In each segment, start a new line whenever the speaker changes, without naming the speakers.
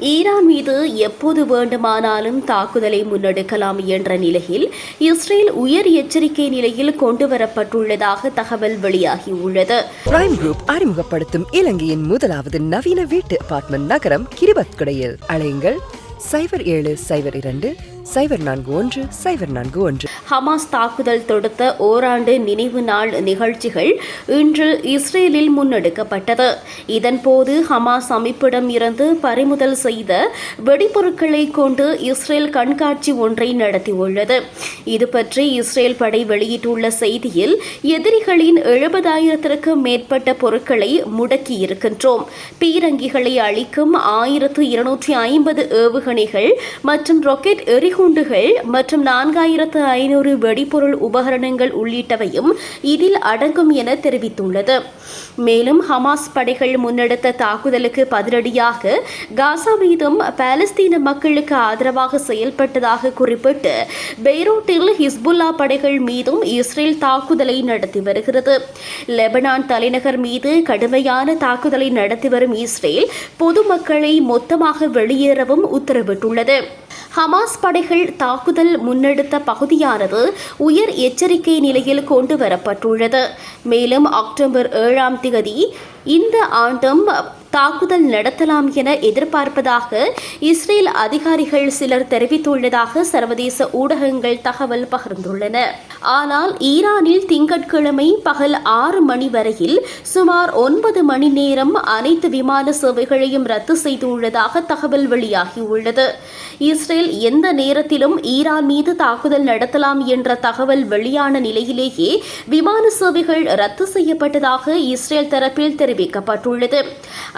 Iran மீது எப்போது வேண்டுமானாலும் தாக்குதலை முன்னெடுக்கலாம் என்ற நிலையில் இஸ்ரேல் உயர் எச்சரிக்கை நிலையில் கொண்டுவரப்பட்டுள்ளதாக தகவல் வெளியாகியுள்ளது.
பிரைம் குரூப் அறிமுகப்படுத்தும் இலங்கையின் முதலாவது நவீன வீட்டு அபார்ட்மெண்ட் நகரம் கிரிபத்குடையில் அழையுங்கள் சைபர் ஏழு சைபர் இரண்டு சைபர் நான்கு ஒன்று சைபர் நான்கு ஒன்று.
ஹமாஸ் தாக்குதல் தொடுத்த ஓராண்டு நினைவு நாள் நிகழ்ச்சிகள் இன்று இஸ்ரேலில் முன்னெடுக்கப்பட்டது. இதன்போது ஹமாஸ் அமைப்பிடம் இருந்து பறிமுதல் செய்த வெடிபொருட்களை கொண்டு இஸ்ரேல் கண்காட்சி ஒன்றை நடத்தியுள்ளது. இது பற்றி இஸ்ரேல் படை வெளியிட்டுள்ள செய்தியில் எதிரிகளின் எழுபதாயிரத்திற்கும் மேற்பட்ட பொருட்களை முடக்கியிருக்கின்றோம். பீரங்கிகளை அளிக்கும் ஆயிரத்து இருநூற்றி ஐம்பது ஏவுகணைகள் மற்றும் ராக்கெட் வெடிகுண்டுகள் மற்றும் நான்காயிரத்து ஐநூறு வெடிபொருள் உபகரணங்கள் உள்ளிட்டவையும் இதில் அடங்கும் என தெரிவித்துள்ளது. மேலும் ஹமாஸ் படைகள் முன்னெடுத்த தாக்குதலுக்கு பதிலடியாக காசா மீதும் பாலஸ்தீன மக்களுக்கு ஆதரவாக செயல்பட்டதாக குறிப்பிட்டு பெய்ரூட்டில் ஹிஸ்புல்லா படைகள் மீதும் இஸ்ரேல் தாக்குதலை நடத்தி வருகிறது. லெபனான் தலைநகர் மீது கடுமையான தாக்குதலை நடத்தி வரும் இஸ்ரேல் பொதுமக்களை மொத்தமாக வெளியேறவும் உத்தரவிட்டுள்ளது. ஹமாஸ் படைகள் தாக்குதல் முன்னெடுத்த பகுதியானது உயர் எச்சரிக்கை நிலையில் கொண்டு வரப்பட்டுள்ளது மேலும் அக்டோபர் ஏழாம் தேதி இந்த ஆண்டும் தாக்குதல் நடத்தலாம் என எதிர்பார்ப்பதாக இஸ்ரேல் அதிகாரிகள் சிலர் தெரிவித்துள்ளதாக சர்வதேச ஊடகங்கள் தகவல் பகிர்ந்துள்ளன. ஆனால் ஈரானில் திங்கட்கிழமை பகல் ஆறு மணி வரையில் சுமார் ஒன்பது மணி நேரம் அனைத்து விமான சேவைகளையும் ரத்து செய்துள்ளதாக தகவல் வெளியாகியுள்ளது. இஸ்ரேல் எந்த நேரத்திலும் ஈரான் மீது தாக்குதல் நடத்தலாம் என்ற தகவல் வெளியான நிலையிலேயே விமான சேவைகள் ரத்து செய்யப்பட்டதாக இஸ்ரேல் தரப்பில் தெரிவிக்கப்பட்டுள்ளது.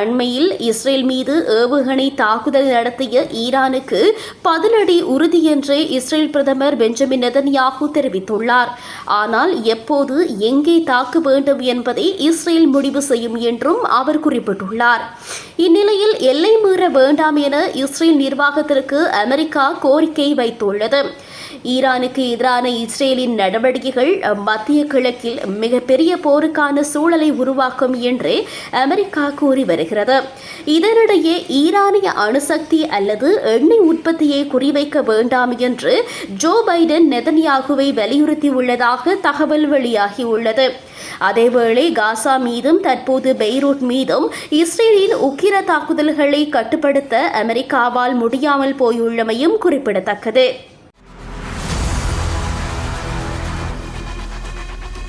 அண்மையில் இஸ்ரேல் மீது ஏவுகணை தாக்குதல் நடத்திய ஈரானுக்கு பதிலடி உறுதி என்று இஸ்ரேல் பிரதமர் பெஞ்சமின் நெதன்யாகு தெரிவித்துள்ளார். ஆனால் எப்போது எங்கே தாக்க வேண்டும் என்பதை இஸ்ரேல் முடிவு செய்யும் என்றும் அவர் குறிப்பிட்டுள்ளார். இந்நிலையில் எல்லை மீற வேண்டாம் என இஸ்ரேல் நிர்வாகத்திற்கு அமெரிக்கா கோரிக்கை வைத்துள்ளது. ஈரானுக்கு எதிரான இஸ்ரேலின் நடவடிக்கைகள் மத்திய கிழக்கில் மிகப்பெரிய போருக்கான சூழலை உருவாக்கும் என்று அமெரிக்கா கூறி வருகிறது. இதனிடையே ஈரானிய அணுசக்தி அல்லது எண்ணெய் உற்பத்தியை குறிவைக்க வேண்டாம் என்று ஜோ பைடன் நெதன்யாகுவை வலியுறுத்தியுள்ளதாக தகவல் வெளியாகியுள்ளது. அதேவேளை காசா மீதும் தற்போது பெய்ரூட் மீதும் இஸ்ரேலின் உக்கிர தாக்குதல்களை கட்டுப்படுத்த அமெரிக்காவால் முடியாமல் போயுள்ளமையும் குறிப்பிடத்தக்கது.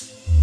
you